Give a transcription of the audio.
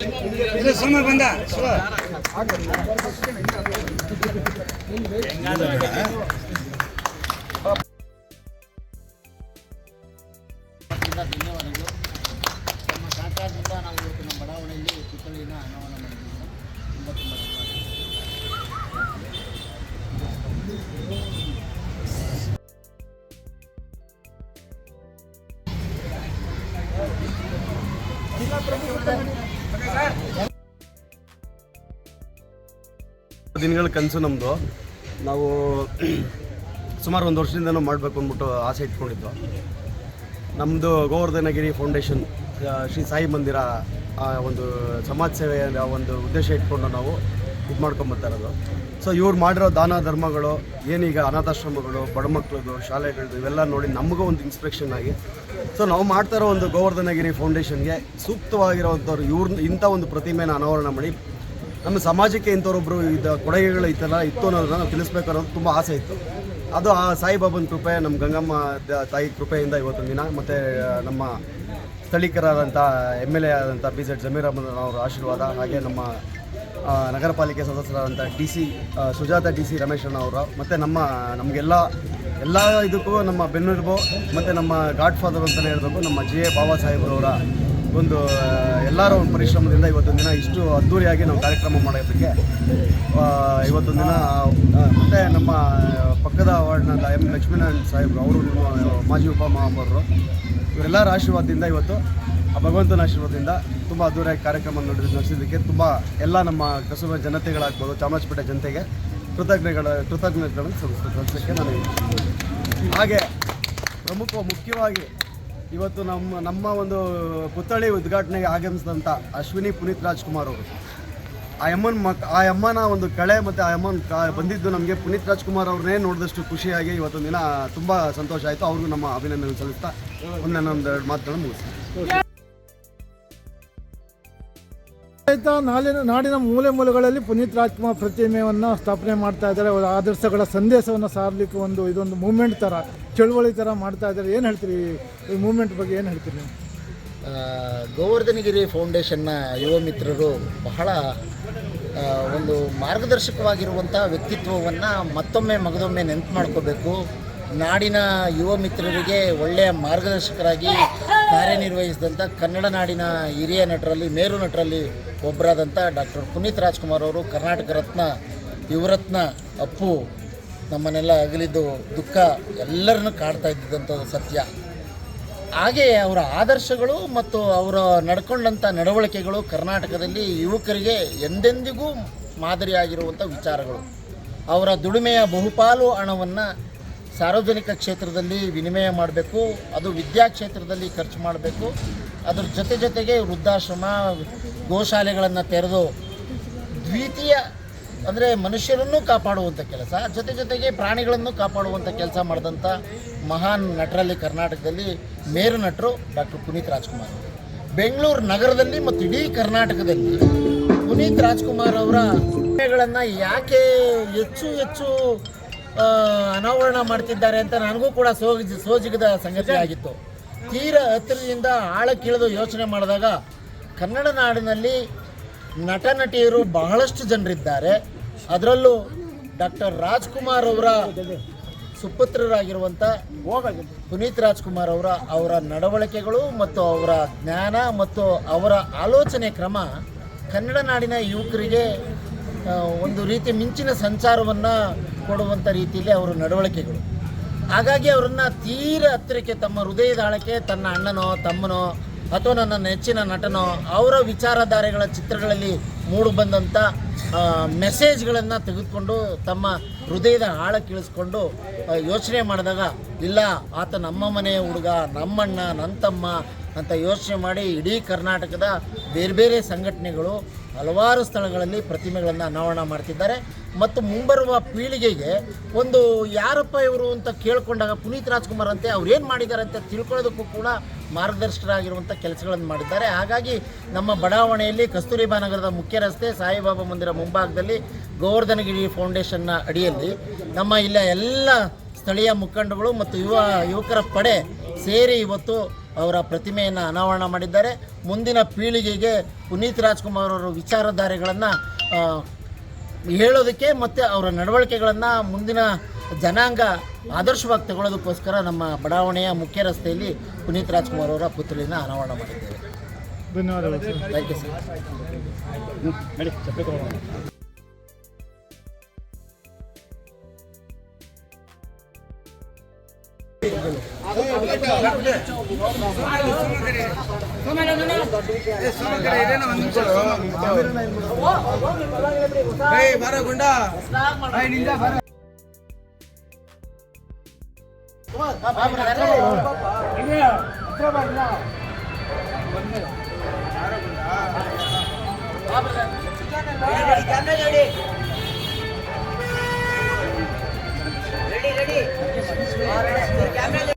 ಬಂದ ನಮ್ಮ ಸಹಕಾರದಿಂದ ನಾವು ಇವತ್ತು ನಮ್ಮ ಬಡಾವಣೆಯಲ್ಲಿ ಪುತ್ಥಳಿನ ಅನಾವರಣ ಮಾಡಿದ್ದೀವಿ. ತುಂಬ ತುಂಬ ಧನ್ಯವಾದಗಳು ದಿನಗಳ ಕನಸು ನಮ್ಮದು ನಾವು ಸುಮಾರು ಒಂದು ವರ್ಷದಿಂದನೂ ಮಾಡಬೇಕು ಅಂದ್ಬಿಟ್ಟು ಆಸೆ ಇಟ್ಕೊಂಡಿದ್ದು. ನಮ್ಮದು ಗೋವರ್ಧನಗಿರಿ ಫೌಂಡೇಶನ್, ಶ್ರೀ ಸಾಯಿ ಮಂದಿರ ಒಂದು ಸಮಾಜ ಸೇವೆಯ ಒಂದು ಉದ್ದೇಶ ಇಟ್ಕೊಂಡು ನಾವು ಇದು ಮಾಡ್ಕೊಂಬರ್ತಾ ಇರೋದು ಸೊ ಇವ್ರು ಮಾಡಿರೋ ದಾನ ಧರ್ಮಗಳು, ಏನೀಗ ಅನಾಥಾಶ್ರಮಗಳು ಬಡ ಮಕ್ಕಳದು ಶಾಲೆಗಳದ್ದು ಇವೆಲ್ಲ ನೋಡಿ ನಮಗೂ ಒಂದು ಇನ್ಸ್ಪಿರೇಷನ್ ಆಗಿ. ಸೊ ನಾವು ಮಾಡ್ತಾ ಒಂದು ಗೋವರ್ಧನಗಿರಿ ಫೌಂಡೇಶನ್ಗೆ ಸೂಕ್ತವಾಗಿರೋವಂಥವ್ರು ಇವ್ರನ್ನ ಇಂಥ ಒಂದು ಪ್ರತಿಮೆನ ಅನಾವರಣ ಮಾಡಿ. ನಮ್ಮ ಸಮಾಜಕ್ಕೆ ಇಂಥವ್ರೊಬ್ಬರು ಇದ್ದ ಕೊಡುಗೆಗಳು ಇತ್ತಲ್ಲ, ಇತ್ತು ಅನ್ನೋದನ್ನ ನಾವು ತಿಳಿಸ್ಬೇಕು ಅನ್ನೋದು ತುಂಬ ಆಸೆ ಇತ್ತು. ಅದು ಆ ಸಾಯಿಬಾಬನ ಕೃಪೆ, ನಮ್ಮ ಗಂಗಮ್ಮ ತಾಯಿ ಕೃಪೆಯಿಂದ ಇವತ್ತೊಂದು ದಿನ, ಮತ್ತು ನಮ್ಮ ಸ್ಥಳೀಕರಾದಂಥ ಎಂ ಎಲ್ ಎ ಆದಂಥ ಬಿ ಜೆಡ್ ಜಮೀರ್ ಅಹಮದ್ ಅವರ ಆಶೀರ್ವಾದ, ಹಾಗೆ ನಮ್ಮ ನಗರ ಪಾಲಿಕೆ ಸದಸ್ಯರಾದಂಥ D C Sujatha D C Ramesh ಅಣ್ಣ ಅವರು ಮತ್ತು ನಮ್ಮ, ನಮಗೆಲ್ಲ, ಎಲ್ಲ ಇದಕ್ಕೂ ನಮ್ಮ ಬೆನ್ನೆಲುಬು ಮತ್ತು ನಮ್ಮ ಗಾಡ್ ಫಾದರ್ ಅಂತಲೇ ಹೇಳಬೇಕು, ನಮ್ಮ ಜಿ ಎ ಬಾಬಾ ಸಾಹೇಬ್ರವರ ಒಂದು ಎಲ್ಲರ ಒಂದು ಪರಿಶ್ರಮದಿಂದ ಇವತ್ತೊಂದು ದಿನ ಇಷ್ಟು ಅದ್ದೂರಿಯಾಗಿ ನಾವು ಕಾರ್ಯಕ್ರಮ ಮಾಡೋದಕ್ಕೆ ಇವತ್ತೊಂದು ದಿನ ಮತ್ತು ನಮ್ಮ ಪಕ್ಕದ ವಾರ್ಡ್ನ ಎಂ ಲಕ್ಷ್ಮೀನಾರಾಯಣ ಸಾಹೇಬ್ರು, ಅವರು ಮಾಜಿ ಉಪಮಹಾಪೌರರು, ಇವರೆಲ್ಲರ ಆಶೀರ್ವಾದದಿಂದ ಇವತ್ತು, ಆ ಭಗವಂತನ ಆಶೀರ್ವಾದದಿಂದ ತುಂಬ ಅದ್ದೂರಿಯಾಗಿ ಕಾರ್ಯಕ್ರಮ ನಡೆದು ನಡೆಸಿದ್ದಕ್ಕೆ ತುಂಬ ಎಲ್ಲ ನಮ್ಮ ಕಸುಬ ಜನತೆಗಳಾಗ್ಬೋದು, ಚಾಮರಾಜಪೇಟೆ ಜನತೆಗೆ ಕೃತಜ್ಞಗಳ, ಕೃತಜ್ಞತೆಗಳನ್ನು ಸಲ್ಲಿಸ್- ಸಲ್ಲಿಸಲಿಕ್ಕೆ ನಾನು ಹಾಗೆ ಪ್ರಮುಖ, ಮುಖ್ಯವಾಗಿ ಇವತ್ತು ನಮ್ಮ ನಮ್ಮ ಒಂದು ಪುತ್ಥಳಿ ಉದ್ಘಾಟನೆಗೆ ಆಗಮಿಸಿದಂಥ ಅಶ್ವಿನಿ ಪುನೀತ್ ರಾಜ್ಕುಮಾರ್ ಅವರು. ಆ ಅಮ್ಮನ ಮಕ್, ಆ ಅಮ್ಮನ ಒಂದು ಕಳೆ ಮತ್ತು ಆ ಅಮ್ಮನ ಕ, ಬಂದಿದ್ದು ನಮಗೆ ಪುನೀತ್ ರಾಜ್ಕುಮಾರ್ ಅವ್ರನ್ನೇ ನೋಡಿದಷ್ಟು ಖುಷಿಯಾಗಿ ಇವತ್ತೊಂದು ದಿನ ತುಂಬ ಸಂತೋಷ ಆಯಿತು. ಅವ್ರಿಗೂ ನಮ್ಮ ಅಭಿನಂದನೆ ಸಲ್ಲಿಸ್ತಾ ಒಂದು ನನ್ನೊಂದೆರಡು ಮಾತುಗಳನ್ನು ಮುಗಿಸ್ತೀನಿ. ಆಯ್ತಾ, ನಾಳಿನ ನಾಡಿನ ಮೂಲೆ ಮೂಲೆಗಳಲ್ಲಿ ಪುನೀತ್ ರಾಜ್ಕುಮಾರ್ ಪ್ರತಿಮೆಯನ್ನು ಸ್ಥಾಪನೆ ಮಾಡ್ತಾ ಇದ್ದಾರೆ. ಅವರ ಆದರ್ಶಗಳ ಸಂದೇಶವನ್ನು ಸಾರಲಿಕ್ಕೆ ಒಂದು ಇದೊಂದು ಮೂಮೆಂಟ್ ಥರ ಚಳುವಳಿ ಥರ ಮಾಡ್ತಾ ಇದ್ದಾರೆ. ಏನು ಹೇಳ್ತೀರಿ? ಈ ಮೂಮೆಂಟ್ ಬಗ್ಗೆ ಏನು ಹೇಳ್ತೀರಿ ನೀವು? ಗೋವರ್ಧನಗಿರಿ ಫೌಂಡೇಶನ್ನ ಯುವ ಮಿತ್ರರು ಬಹಳ ಒಂದು ಮಾರ್ಗದರ್ಶಕವಾಗಿರುವಂಥ ವ್ಯಕ್ತಿತ್ವವನ್ನು ಮತ್ತೊಮ್ಮೆ ಮಗದೊಮ್ಮೆ ನೆನಪು ಮಾಡ್ಕೋಬೇಕು. ನಾಡಿನ ಯುವ ಮಿತ್ರರಿಗೆ ಒಳ್ಳೆಯ ಮಾರ್ಗದರ್ಶಕರಾಗಿ ಕಾರ್ಯನಿರ್ವಹಿಸಿದಂಥ ಕನ್ನಡ ನಾಡಿನ ಹಿರಿಯ ನಟರಲ್ಲಿ, ಮೇರು ನಟರಲ್ಲಿ ಒಬ್ಬರಾದಂಥ ಡಾಕ್ಟರ್ ಪುನೀತ್ ರಾಜ್ಕುಮಾರ್ ಅವರು ಕರ್ನಾಟಕ ರತ್ನ, ಯುವರತ್ನ, ಅಪ್ಪು, ನಮ್ಮನ್ನೆಲ್ಲ ಅಗಲಿದ್ದು ದುಃಖ ಎಲ್ಲರನ್ನು ಕಾಡ್ತಾ ಇದ್ದಿದ್ದಂಥದ್ದು ಸತ್ಯ. ಹಾಗೆ ಅವರ ಆದರ್ಶಗಳು ಮತ್ತು ಅವರ ನಡ್ಕೊಂಡಂಥ ನಡವಳಿಕೆಗಳು ಕರ್ನಾಟಕದಲ್ಲಿ ಯುವಕರಿಗೆ ಎಂದೆಂದಿಗೂ ಮಾದರಿಯಾಗಿರುವಂಥ ವಿಚಾರಗಳು. ಅವರ ದುಡಿಮೆಯ ಬಹುಪಾಲು ಹಣವನ್ನು ಸಾರ್ವಜನಿಕ ಕ್ಷೇತ್ರದಲ್ಲಿ ವಿನಿಮಯ ಮಾಡಬೇಕು, ಅದು ವಿದ್ಯಾ ಕ್ಷೇತ್ರದಲ್ಲಿ ಖರ್ಚು ಮಾಡಬೇಕು. ಅದ್ರ ಜೊತೆ ಜೊತೆಗೆ ವೃದ್ಧಾಶ್ರಮ, ಗೋಶಾಲೆಗಳನ್ನು ತೆರೆದು ದ್ವಿತೀಯ ಅಂದರೆ ಮನುಷ್ಯರನ್ನು ಕಾಪಾಡುವಂಥ ಕೆಲಸ, ಜೊತೆ ಜೊತೆಗೆ ಪ್ರಾಣಿಗಳನ್ನು ಕಾಪಾಡುವಂಥ ಕೆಲಸ ಮಾಡಿದಂಥ ಮಹಾನ್ ನಟರಲ್ಲಿ ಕರ್ನಾಟಕದಲ್ಲಿ ಮೇರು ನಟರು ಡಾಕ್ಟರ್ ಪುನೀತ್ ರಾಜ್ಕುಮಾರ್. ಬೆಂಗಳೂರು ನಗರದಲ್ಲಿ ಮತ್ತು ಇಡೀ ಕರ್ನಾಟಕದಲ್ಲಿ ಪುನೀತ್ ರಾಜ್ಕುಮಾರ್ ಅವರ ಯಾಕೆ ಹೆಚ್ಚು ಹೆಚ್ಚು ಅನಾವರಣ ಮಾಡ್ತಿದ್ದಾರೆ ಅಂತ ನನಗೂ ಕೂಡ ಸೋಜಿ ಸೋಜಿಗದ ಸಂಗತಿ ಆಗಿತ್ತು. ತೀರ ಹತ್ತಿರದಿಂದ ಆಳಕ್ಕಿಳಿದು ಯೋಚನೆ ಮಾಡಿದಾಗ ಕನ್ನಡ ನಾಡಿನಲ್ಲಿ ನಟ ನಟಿಯರು ಬಹಳಷ್ಟು ಜನರಿದ್ದಾರೆ. ಅದರಲ್ಲೂ ಡಾಕ್ಟರ್ ರಾಜ್ಕುಮಾರ್ ಅವರ ಸುಪುತ್ರರಾಗಿರುವಂಥ ಪುನೀತ್ ರಾಜ್ಕುಮಾರ್ ಅವರ ಅವರ ನಡವಳಿಕೆಗಳು ಮತ್ತು ಅವರ ಜ್ಞಾನ ಮತ್ತು ಅವರ ಆಲೋಚನೆ ಕ್ರಮ ಕನ್ನಡ ನಾಡಿನ ಯುವಕರಿಗೆ ಒಂದು ರೀತಿ ಮಿಂಚಿನ ಸಂಚಾರವನ್ನು ಕೊಡುವಂಥ ರೀತಿಯಲ್ಲಿ ಅವರ ನಡವಳಿಕೆಗಳು. ಹಾಗಾಗಿ ಅವರನ್ನು ತೀರ ಹತ್ತಿರಕ್ಕೆ ತಮ್ಮ ಹೃದಯದ ಆಳಕ್ಕೆ ತನ್ನ ಅಣ್ಣನೋ ತಮ್ಮನೋ ಅಥವಾ ನನ್ನ ನೆಚ್ಚಿನ ನಟನೋ ಅವರ ವಿಚಾರಧಾರೆಗಳ ಚಿತ್ರಗಳಲ್ಲಿ ಮೂಡಿಬಂದಂಥ ಮೆಸೇಜ್ಗಳನ್ನು ತೆಗೆದುಕೊಂಡು ತಮ್ಮ ಹೃದಯದ ಆಳಕ್ಕಿಳಿಸ್ಕೊಂಡು ಆ, ಯೋಚನೆ ಮಾಡಿದಾಗ ಇಲ್ಲ ಆತ ನಮ್ಮ ಮನೆಯ ಹುಡುಗ ನಮ್ಮಣ್ಣ ನನ್ನ ತಮ್ಮ ಅಂತ ಯೋಚನೆ ಮಾಡಿ ಇಡೀ ಕರ್ನಾಟಕದ ಬೇರೆ ಬೇರೆ ಸಂಘಟನೆಗಳು ಹಲವಾರು ಸ್ಥಳಗಳಲ್ಲಿ ಪ್ರತಿಮೆಗಳನ್ನು ಅನಾವರಣ ಮಾಡ್ತಿದ್ದಾರೆ. ಮತ್ತು ಮುಂಬರುವ ಪೀಳಿಗೆಗೆ ಒಂದು ಯಾರಪ್ಪ ಇವರು ಅಂತ ಕೇಳಿಕೊಂಡಾಗ ಪುನೀತ್ ರಾಜ್ಕುಮಾರ್ ಅಂತೆ ಅವ್ರೇನು ಮಾಡಿದ್ದಾರೆ ಅಂತ ತಿಳ್ಕೊಳ್ಳೋದಕ್ಕೂ ಕೂಡ ಮಾರ್ಗದರ್ಶಕರಾಗಿರುವಂಥ ಕೆಲಸಗಳನ್ನು ಮಾಡಿದ್ದಾರೆ. ಹಾಗಾಗಿ ನಮ್ಮ ಬಡಾವಣೆಯಲ್ಲಿ ಕಸ್ತೂರಿಬಾ ನಗರದ ಮುಖ್ಯ ರಸ್ತೆ ಸಾಯಿಬಾಬಾ ಮಂದಿರ ಮುಂಭಾಗದಲ್ಲಿ ಗೋವರ್ಧನಗಿರಿ ಫೌಂಡೇಶನ್ನ ಅಡಿಯಲ್ಲಿ ನಮ್ಮ ಇಲ್ಲ ಎಲ್ಲ ಸ್ಥಳೀಯ ಮುಖಂಡಗಳು ಮತ್ತು ಯುವ ಯುವಕರ ಪಡೆ ಸೇರಿ ಇವತ್ತು ಅವರ ಪ್ರತಿಮೆಯನ್ನು ಅನಾವರಣ ಮಾಡಿದ್ದಾರೆ. ಮುಂದಿನ ಪೀಳಿಗೆಗೆ ಪುನೀತ್ ರಾಜ್ಕುಮಾರ್ ಅವರ ವಿಚಾರಧಾರೆಗಳನ್ನು ಹೇಳೋದಕ್ಕೆ ಮತ್ತು ಅವರ ನಡವಳಿಕೆಗಳನ್ನು ಮುಂದಿನ ಜನಾಂಗ ಆದರ್ಶವಾಗಿ ತಗೊಳ್ಳೋದಕ್ಕೋಸ್ಕರ ನಮ್ಮ ಬಡಾವಣೆಯ ಮುಖ್ಯ ರಸ್ತೆಯಲ್ಲಿ ಪುನೀತ್ ರಾಜ್ಕುಮಾರ್ ಅವರ ಪುತ್ಲಿನ ಅನಾವರಣ ಮಾಡಿದ್ದೇವೆ ಧನ್ಯವಾದಗಳು sir. Thank you sir ready ready camera